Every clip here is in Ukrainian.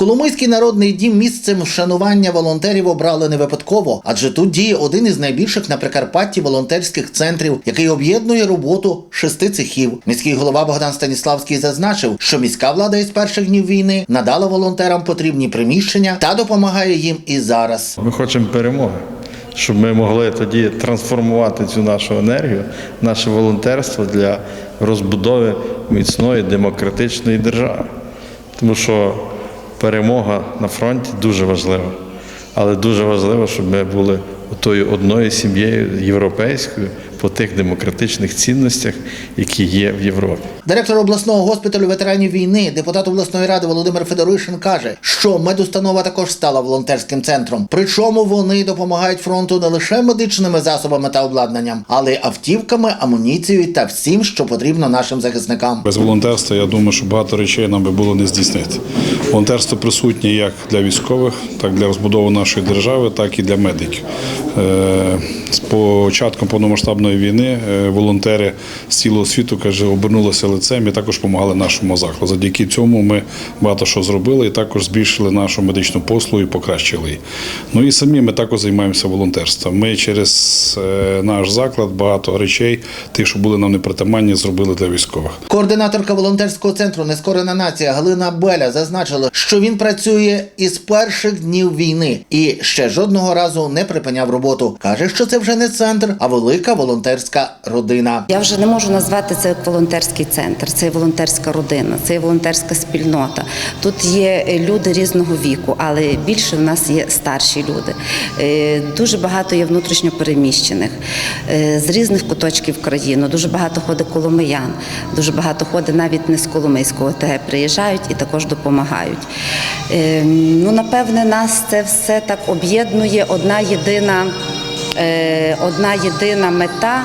Коломийський народний дім місцем вшанування волонтерів обрали не випадково, адже тут діє один із найбільших на Прикарпатті волонтерських центрів, який об'єднує роботу шести цехів. Міський голова Богдан Станіславський зазначив, що міська влада із перших днів війни надала волонтерам потрібні приміщення та допомагає їм і зараз. Ми хочемо перемоги, щоб ми могли тоді трансформувати цю нашу енергію, наше волонтерство для розбудови міцної демократичної держави. Тому що перемога на фронті дуже важлива. Але дуже важливо, щоб ми були тою одною сім'єю європейською по тих демократичних цінностях, які є в Європі. Директор обласного госпіталю ветеранів війни, депутат обласної ради Володимир Федоришин каже, що медустанова також стала волонтерським центром. Причому вони допомагають фронту не лише медичними засобами та обладнанням, але й автівками, амуніцією та всім, що потрібно нашим захисникам. Без волонтерства я думаю, що багато речей нам би було не здійснити. Волонтерство присутнє як для військових, так і для розбудови нашої держави, так і для медиків. Е, З початком повномасштабної війни е, волонтери з цілого світу каже, обернулися лицем і також допомагали нашому закладу. Завдяки цьому ми багато що зробили і також збільшили нашу медичну послугу і покращили її. Ну і самі ми також займаємося волонтерством. Ми через е, наш заклад багато речей, тих, що були нам непритаманні, зробили для військових. Координаторка волонтерського центру Нескорена нація Галина Беля зазначила, що він працює із перших днів війни і ще жодного разу не припиняв роботу. каже, що це вже не центр, а велика волонтерська родина. Я вже не можу назвати це як волонтерський центр, це волонтерська родина, це волонтерська спільнота. Тут є е, люди різного віку, але більше в нас є старші люди. Е, Дуже багато є внутрішньо переміщених е, з різних куточків країни. Дуже багато ходить коломиян, дуже багато ходить навіть не з Коломийського ТГ, приїжджають і також допомагають. Ну, напевне, нас це все так об'єднує одна єдина, одна єдина мета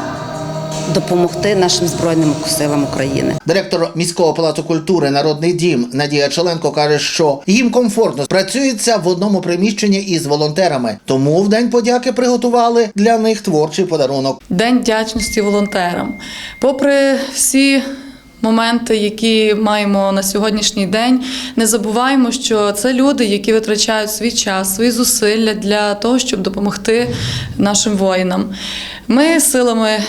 допомогти нашим збройним силам України. Директор міського палацу культури Народний дім Надія Челенко каже, що їм комфортно працюється в одному приміщенні із волонтерами. Тому в день подяки приготували для них творчий подарунок. День вдячності волонтерам. Попри всі моменти, які маємо на сьогоднішній день, не забуваємо, що це люди, які витрачають свій час, свої зусилля для того, щоб допомогти нашим воїнам. Ми силами е,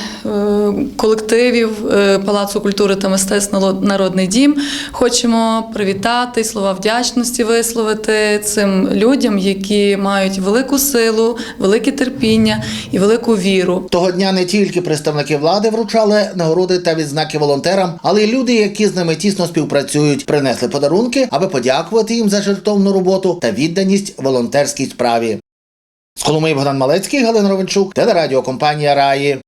колективів е, Палацу культури та мистецтв Народний дім хочемо привітати слова вдячності висловити цим людям, які мають велику силу, велике терпіння і велику віру. Того дня не тільки представники влади вручали нагороди та відзнаки волонтерам, але й люди, які з ними тісно співпрацюють, принесли подарунки, аби подякувати їм за жертовну роботу та відданість волонтерській справі. З Коломиї Богдан Малецький, Галина Ровенчук, телерадіокомпанія Раї.